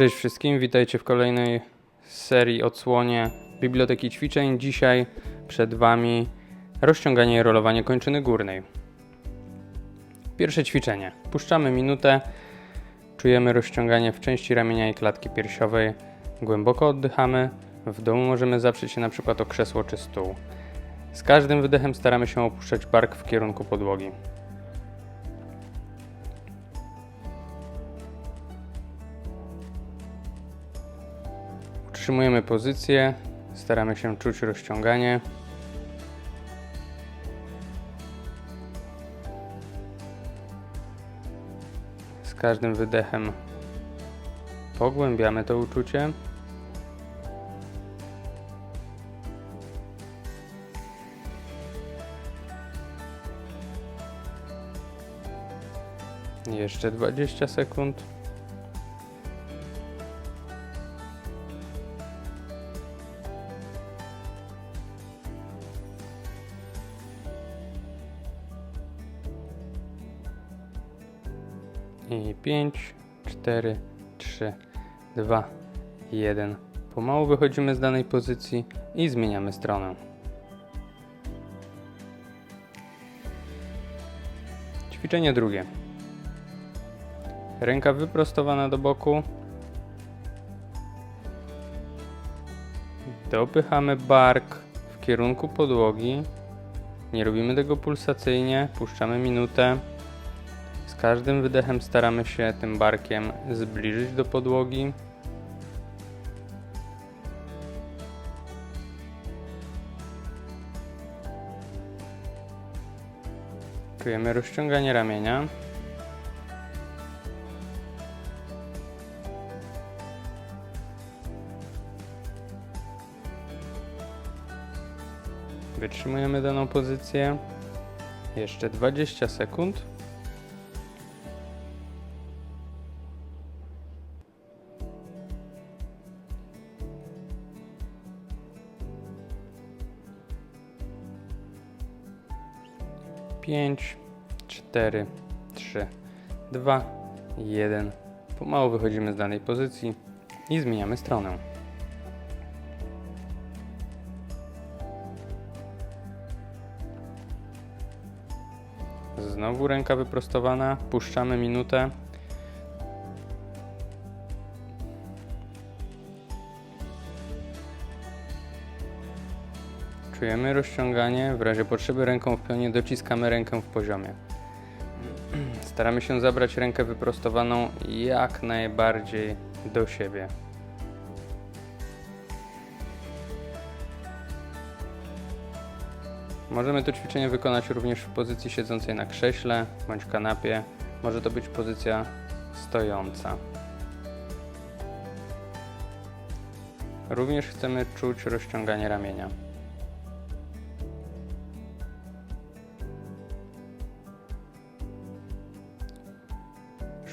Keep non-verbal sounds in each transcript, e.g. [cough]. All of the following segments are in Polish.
Cześć wszystkim, witajcie w kolejnej serii odsłonie Biblioteki Ćwiczeń. Dzisiaj przed Wami rozciąganie i rolowanie kończyny górnej. Pierwsze ćwiczenie. Puszczamy minutę, czujemy rozciąganie w części ramienia i klatki piersiowej. Głęboko oddychamy. W domu możemy zaprzeć się na przykład o krzesło czy stół. Z każdym wydechem staramy się opuszczać bark w kierunku podłogi. Utrzymujemy pozycję, staramy się czuć rozciąganie. Z każdym wydechem pogłębiamy to uczucie. Jeszcze 20 sekund. 4, 3, 2, 1. Pomału wychodzimy z danej pozycji i zmieniamy stronę. Ćwiczenie drugie. Ręka wyprostowana do boku. Dopychamy bark w kierunku podłogi. Nie robimy tego pulsacyjnie, puszczamy minutę. Każdym wydechem staramy się tym barkiem zbliżyć do podłogi. Czujemy rozciąganie ramienia. Wytrzymujemy daną pozycję. Jeszcze 20 sekund. Pięć, cztery, trzy, dwa, jeden. Pomału wychodzimy z danej pozycji i zmieniamy stronę. Znowu ręka wyprostowana, puszczamy minutę. Czujemy rozciąganie, w razie potrzeby ręką w pionie dociskamy rękę w poziomie. Staramy się zabrać rękę wyprostowaną jak najbardziej do siebie. Możemy to ćwiczenie wykonać również w pozycji siedzącej na krześle bądź kanapie. Może to być pozycja stojąca. Również chcemy czuć rozciąganie ramienia.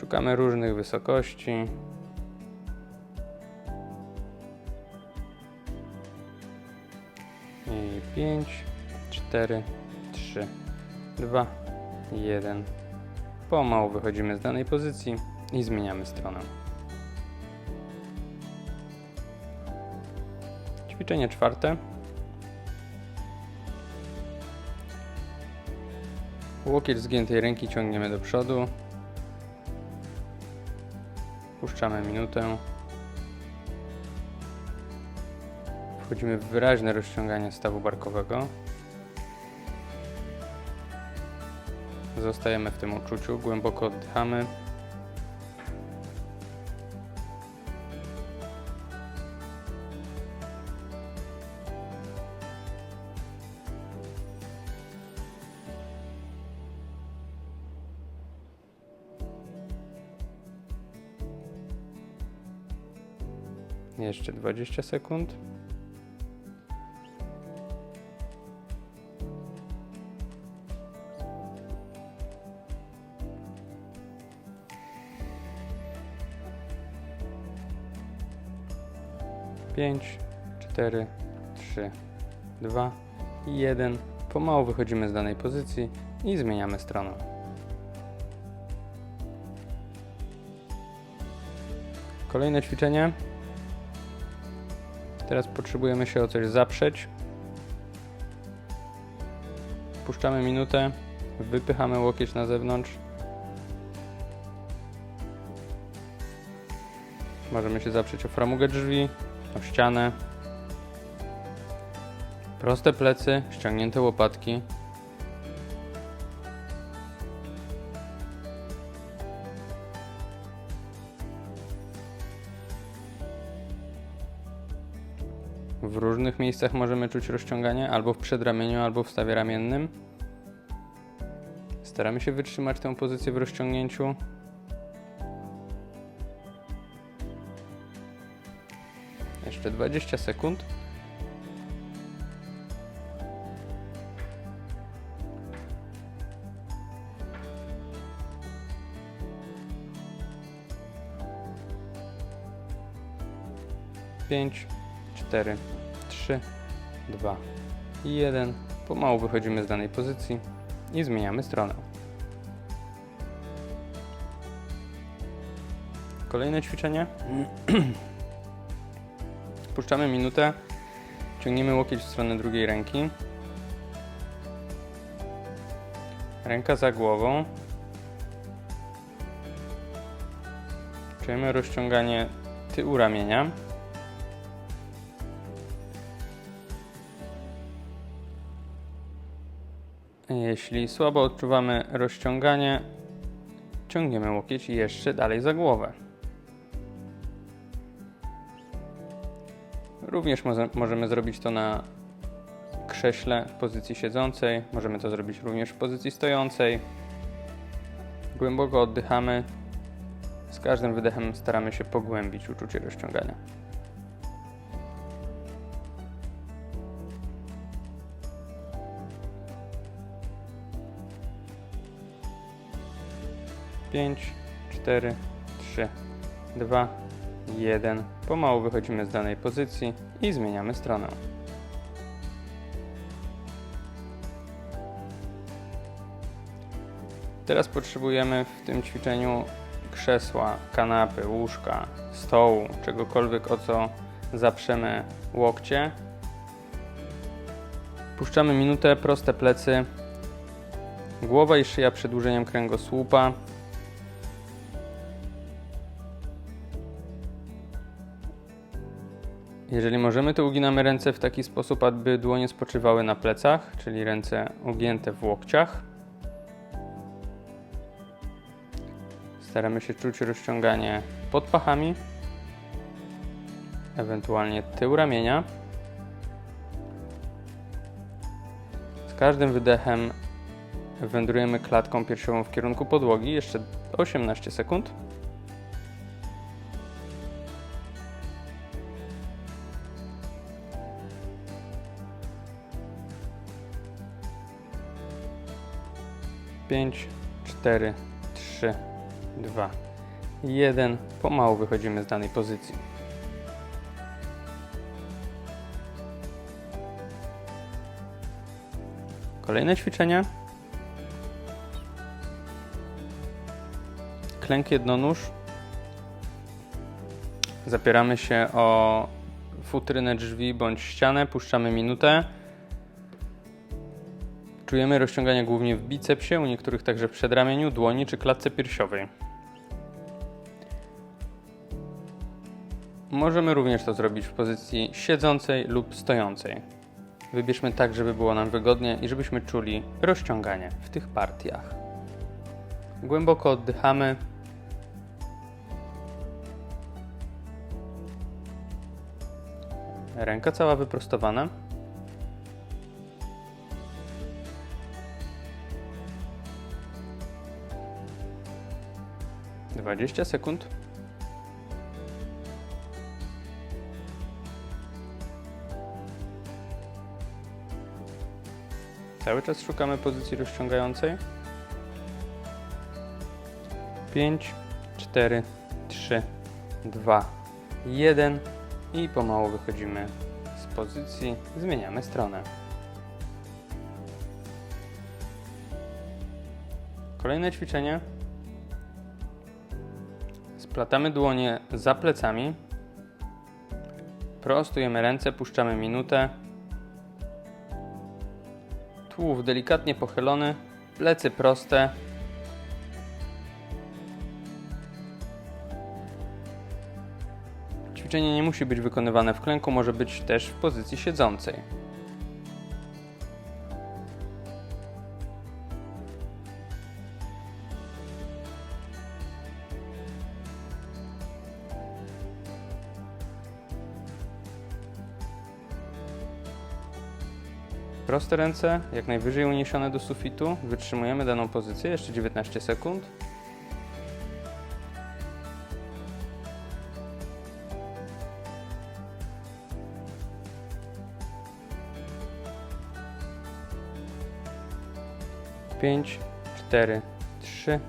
Szukamy różnych wysokości. I 5, 4, 3, 2, 1. Pomału wychodzimy z danej pozycji i zmieniamy stronę. Ćwiczenie czwarte. Łokieć zgiętej ręki ciągniemy do przodu. Puszczamy minutę. Wchodzimy w wyraźne rozciąganie stawu barkowego. Zostajemy w tym uczuciu, głęboko oddychamy. Jeszcze 20 sekund. Pięć, cztery, trzy, dwa, jeden. Pomału wychodzimy z danej pozycji i zmieniamy stronę. Kolejne ćwiczenie. Teraz potrzebujemy się o coś zaprzeć. Puszczamy minutę, wypychamy łokieć na zewnątrz. Możemy się zaprzeć o framugę drzwi, o ścianę. Proste plecy, ściągnięte łopatki. Różnych miejscach możemy czuć rozciąganie, albo w przedramieniu, albo w stawie ramiennym. Staramy się wytrzymać tę pozycję w rozciągnięciu. Jeszcze 20 sekund. Pięć, cztery, trzy, dwa i jeden. Pomału wychodzimy z danej pozycji i zmieniamy stronę. Kolejne ćwiczenie. [clears throat] Puszczamy minutę, ciągniemy łokieć w stronę drugiej ręki. Ręka za głową. Czujemy rozciąganie tyłu ramienia. Jeśli słabo odczuwamy rozciąganie, ciągniemy łokieć jeszcze dalej za głowę. Również możemy zrobić to na krześle w pozycji siedzącej, możemy to zrobić również w pozycji stojącej. Głęboko oddychamy. Z każdym wydechem staramy się pogłębić uczucie rozciągania. Pięć, cztery, trzy, dwa, jeden. Pomału wychodzimy z danej pozycji i zmieniamy stronę. Teraz potrzebujemy w tym ćwiczeniu krzesła, kanapy, łóżka, stołu, czegokolwiek o co zaprzemy łokcie. Puszczamy minutę, proste plecy, głowa i szyja przedłużeniem kręgosłupa. Jeżeli możemy, to uginamy ręce w taki sposób, aby dłonie spoczywały na plecach, czyli ręce ugięte w łokciach. Staramy się czuć rozciąganie pod pachami, ewentualnie tył ramienia. Z każdym wydechem wędrujemy klatką piersiową w kierunku podłogi. Jeszcze 18 sekund. Pięć, cztery, trzy, dwa, jeden. Pomału wychodzimy z danej pozycji. Kolejne ćwiczenie. Klęk jednonóż. Zapieramy się o futrynę drzwi bądź ścianę, puszczamy minutę. Czujemy rozciąganie głównie w bicepsie, u niektórych także w przedramieniu, dłoni czy klatce piersiowej. Możemy również to zrobić w pozycji siedzącej lub stojącej. Wybierzmy tak, żeby było nam wygodnie i żebyśmy czuli rozciąganie w tych partiach. Głęboko oddychamy. Ręka cała wyprostowana. Dwadzieścia sekund. Cały czas szukamy pozycji rozciągającej. 5, 4, 3, 2, 1 i pomału wychodzimy z pozycji, zmieniamy stronę. Kolejne ćwiczenie Splatamy dłonie za plecami. Prostujemy ręce, puszczamy minutę. Tułów delikatnie pochylony, plecy proste. Ćwiczenie nie musi być wykonywane w klęku, może być też w pozycji siedzącej. Proste ręce, jak najwyżej uniesione do sufitu. Wytrzymujemy daną pozycję jeszcze 19 sekund. Pięć, cztery, trzy,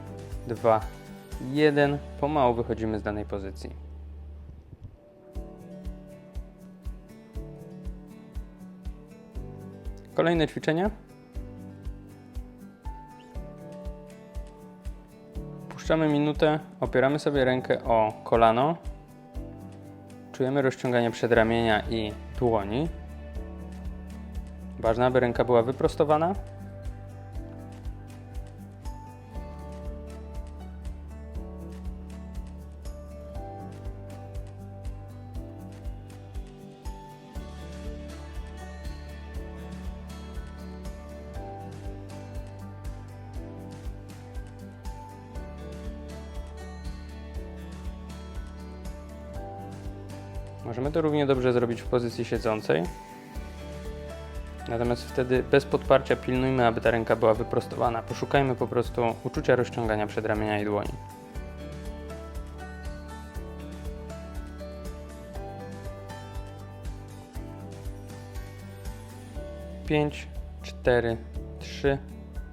dwa, jeden. Pomału wychodzimy z danej pozycji. Kolejne ćwiczenie. Puszczamy minutę, opieramy sobie rękę o kolano. Czujemy rozciąganie przedramienia i dłoni. Ważne, aby ręka była wyprostowana. Możemy to równie dobrze zrobić w pozycji siedzącej. Natomiast wtedy bez podparcia pilnujmy, aby ta ręka była wyprostowana. Poszukajmy po prostu uczucia rozciągania przedramienia i dłoni. Pięć, cztery, trzy,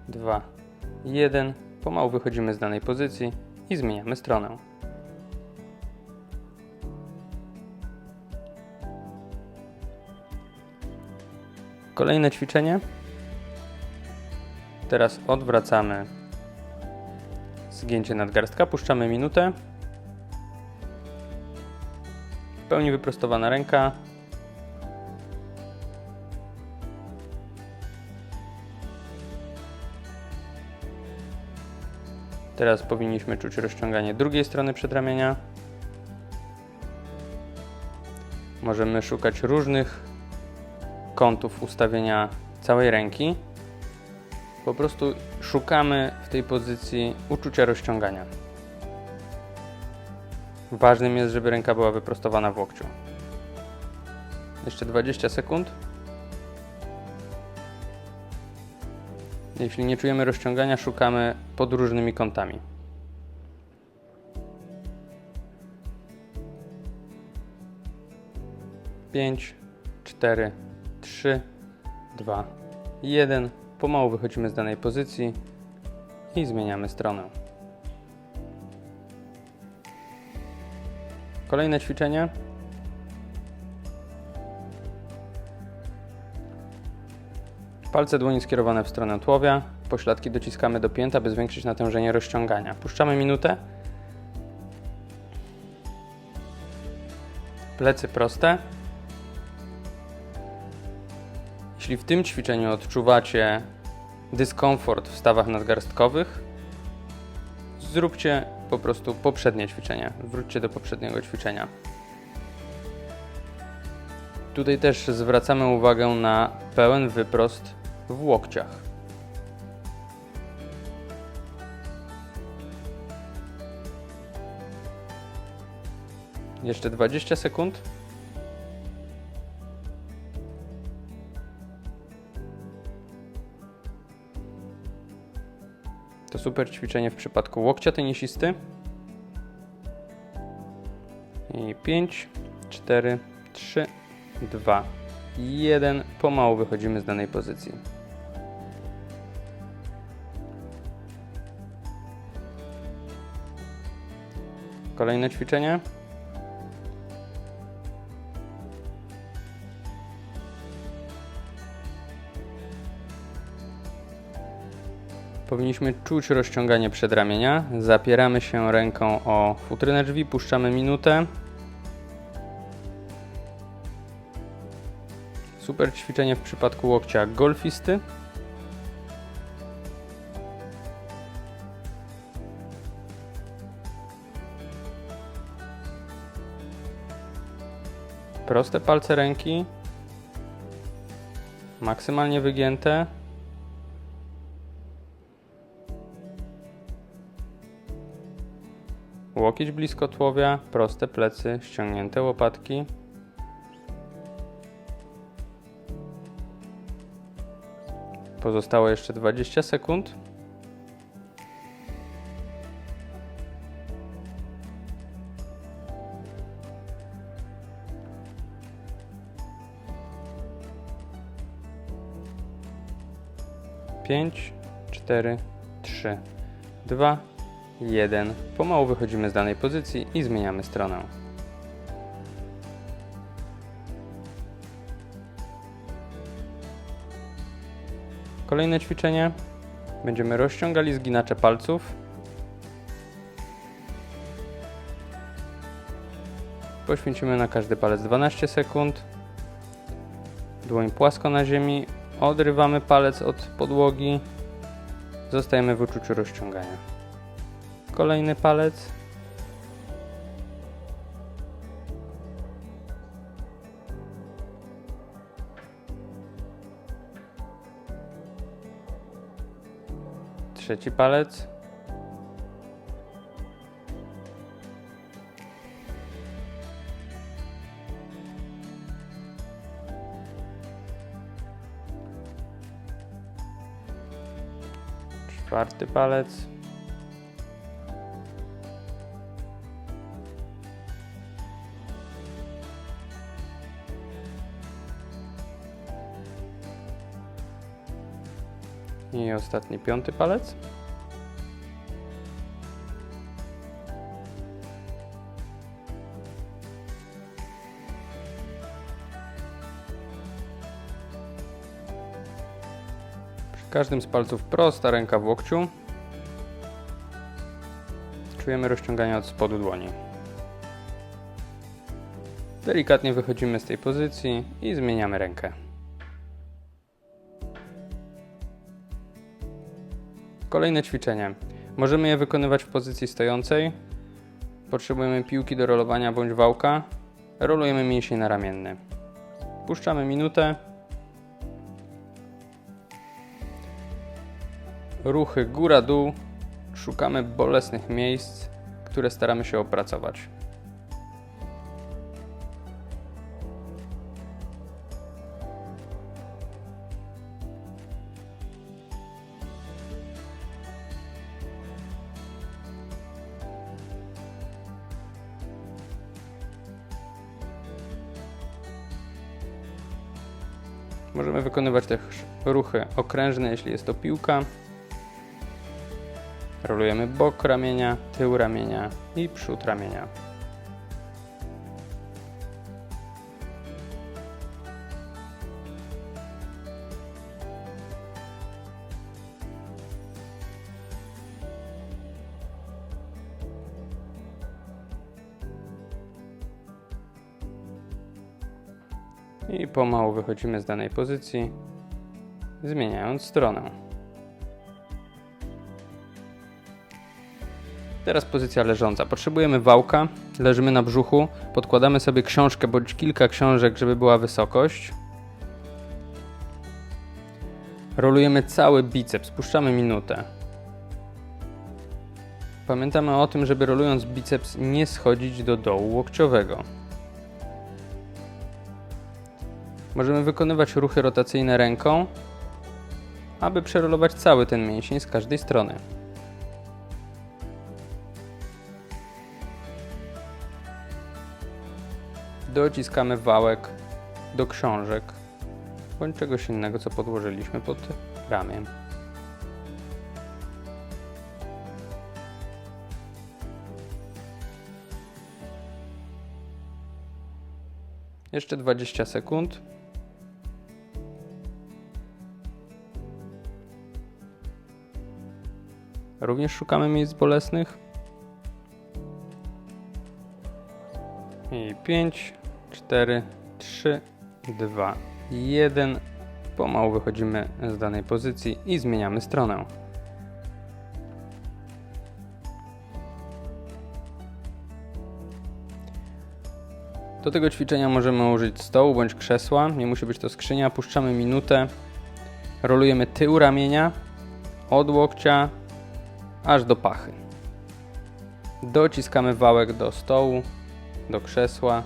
dwa, jeden. Pomału wychodzimy z danej pozycji i zmieniamy stronę. Kolejne ćwiczenie. Teraz odwracamy zgięcie nadgarstka, puszczamy minutę. W pełni wyprostowana ręka. Teraz powinniśmy czuć rozciąganie drugiej strony przedramienia. Możemy szukać różnych kątów ustawienia całej ręki. Po prostu szukamy w tej pozycji uczucia rozciągania. Ważnym jest, żeby ręka była wyprostowana w łokciu. Jeszcze 20 sekund. Jeśli nie czujemy rozciągania, szukamy pod różnymi kątami. Pięć, cztery, 3, 2, 1. Pomału wychodzimy z danej pozycji i zmieniamy stronę. Kolejne ćwiczenie. Palce dłoni skierowane w stronę tułowia. Pośladki dociskamy do pięt, aby zwiększyć natężenie rozciągania. Puszczamy minutę. Plecy proste. Jeśli w tym ćwiczeniu odczuwacie dyskomfort w stawach nadgarstkowych, zróbcie po prostu poprzednie ćwiczenie. Wróćcie do poprzedniego ćwiczenia. Tutaj też zwracamy uwagę na pełen wyprost w łokciach. Jeszcze 20 sekund. Super ćwiczenie w przypadku łokcia tenisisty. I 5, 4, 3, 2, 1. Pomału wychodzimy z danej pozycji. Kolejne ćwiczenie. Powinniśmy czuć rozciąganie przedramienia. Zapieramy się ręką o futrynę drzwi, puszczamy minutę. Super ćwiczenie w przypadku łokcia golfisty. Proste palce ręki, maksymalnie wygięte. Łokieć blisko tułowia, proste plecy, ściągnięte łopatki. Pozostało jeszcze 20 sekund. Pięć, cztery, trzy, dwa, jeden. Pomału wychodzimy z danej pozycji i zmieniamy stronę. Kolejne ćwiczenie. Będziemy rozciągali zginacze palców. Poświęcimy na każdy palec 12 sekund. Dłoń płasko na ziemi. Odrywamy palec od podłogi. Zostajemy w uczuciu rozciągania. Kolejny palec. Trzeci palec. Czwarty palec. Ostatni piąty palec. Przy każdym z palców prosta ręka w łokciu. Czujemy rozciąganie od spodu dłoni. Delikatnie wychodzimy z tej pozycji i zmieniamy rękę. Kolejne ćwiczenie. Możemy je wykonywać w pozycji stojącej. Potrzebujemy piłki do rolowania bądź wałka. Rolujemy mięsień naramienny. Puszczamy minutę. Ruchy góra-dół. Szukamy bolesnych miejsc, które staramy się opracować. Możemy wykonywać też ruchy okrężne, jeśli jest to piłka. Rolujemy bok ramienia, tył ramienia i przód ramienia. Pomału wychodzimy z danej pozycji, zmieniając stronę. Teraz pozycja leżąca. Potrzebujemy wałka, leżymy na brzuchu, podkładamy sobie książkę bądź kilka książek, żeby była wysokość. Rolujemy cały biceps, puszczamy minutę. Pamiętamy o tym, żeby rolując biceps nie schodzić do dołu łokciowego. Możemy wykonywać ruchy rotacyjne ręką, aby przerolować cały ten mięsień z każdej strony. Dociskamy wałek do książek bądź czegoś innego, co podłożyliśmy pod ramię. Jeszcze 20 sekund. Również szukamy miejsc bolesnych. I 5, 4, 3, 2, 1. Pomału wychodzimy z danej pozycji i zmieniamy stronę. Do tego ćwiczenia możemy użyć stołu bądź krzesła. Nie musi być to skrzynia. Puszczamy minutę. Rolujemy tył ramienia od łokcia aż do pachy. Dociskamy wałek do stołu, do krzesła.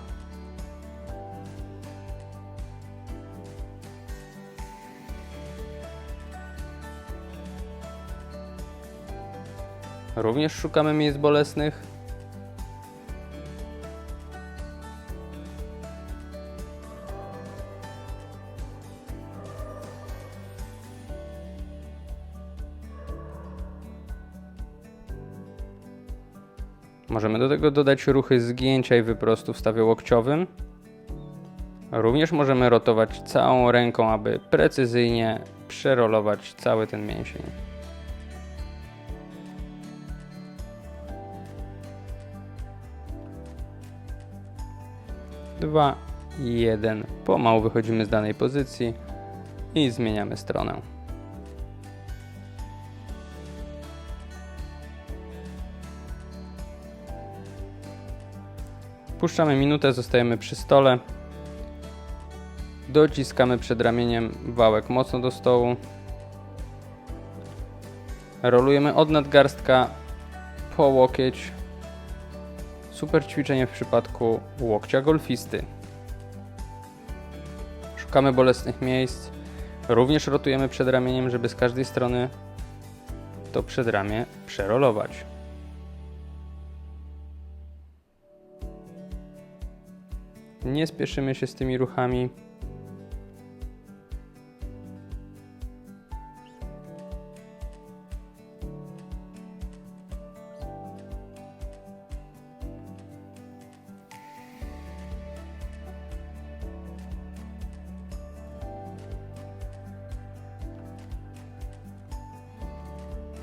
Również szukamy miejsc bolesnych. Możemy do tego dodać ruchy zgięcia i wyprostu w stawie łokciowym. Również możemy rotować całą ręką, aby precyzyjnie przerolować cały ten mięsień. Dwa, jeden. Pomału wychodzimy z danej pozycji i zmieniamy stronę. Puszczamy minutę, zostajemy przy stole. Dociskamy przed ramieniem wałek mocno do stołu. Rolujemy od nadgarstka po łokieć. Super ćwiczenie w przypadku łokcia golfisty. Szukamy bolesnych miejsc. Również rotujemy przed ramieniem, żeby z każdej strony to przedramię przerolować. Nie spieszymy się z tymi ruchami.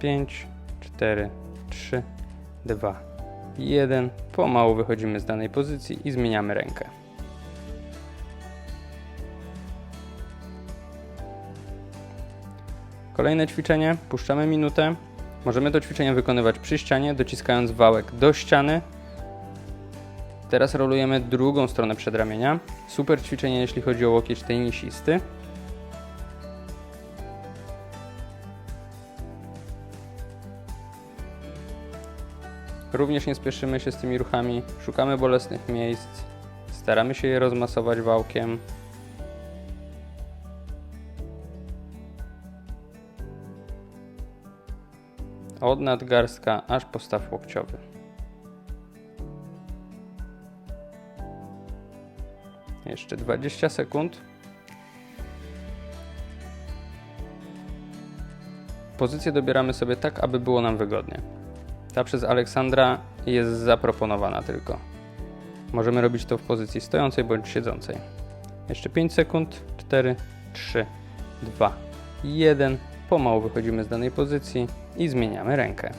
Pięć, cztery, trzy, dwa, jeden. Pomału wychodzimy z danej pozycji i zmieniamy rękę. Kolejne ćwiczenie, puszczamy minutę. Możemy to ćwiczenie wykonywać przy ścianie, dociskając wałek do ściany. Teraz rolujemy drugą stronę przedramienia. Super ćwiczenie, jeśli chodzi o łokieć tenisisty. Również nie spieszymy się z tymi ruchami, szukamy bolesnych miejsc, staramy się je rozmasować wałkiem. Od nadgarstka aż po staw łokciowy. Jeszcze 20 sekund. Pozycję dobieramy sobie tak, aby było nam wygodnie. Ta przez Aleksandra jest zaproponowana tylko. Możemy robić to w pozycji stojącej bądź siedzącej. Jeszcze 5 sekund. 4, 3, 2, 1. Pomału wychodzimy z danej pozycji i zmieniamy rękę.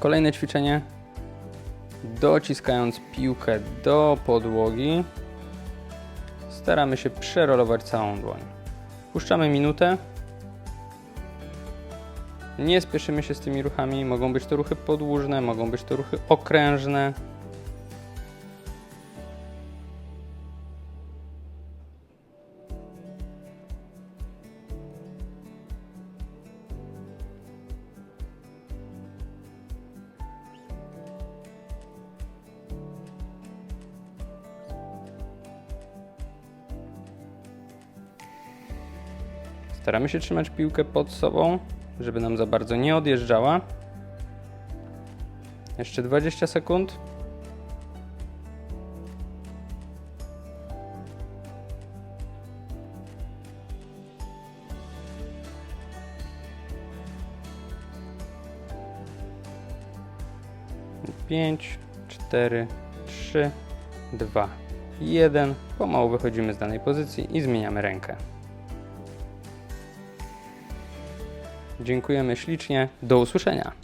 Kolejne ćwiczenie. Dociskając piłkę do podłogi, staramy się przerolować całą dłoń. Puszczamy minutę. Nie spieszymy się z tymi ruchami. Mogą być to ruchy podłużne, mogą być to ruchy okrężne. Staramy się trzymać piłkę pod sobą, żeby nam za bardzo nie odjeżdżała. Jeszcze 20 sekund. Pięć, cztery, trzy, dwa, 1. Pomału wychodzimy z danej pozycji i zmieniamy rękę. Dziękujemy ślicznie. Do usłyszenia.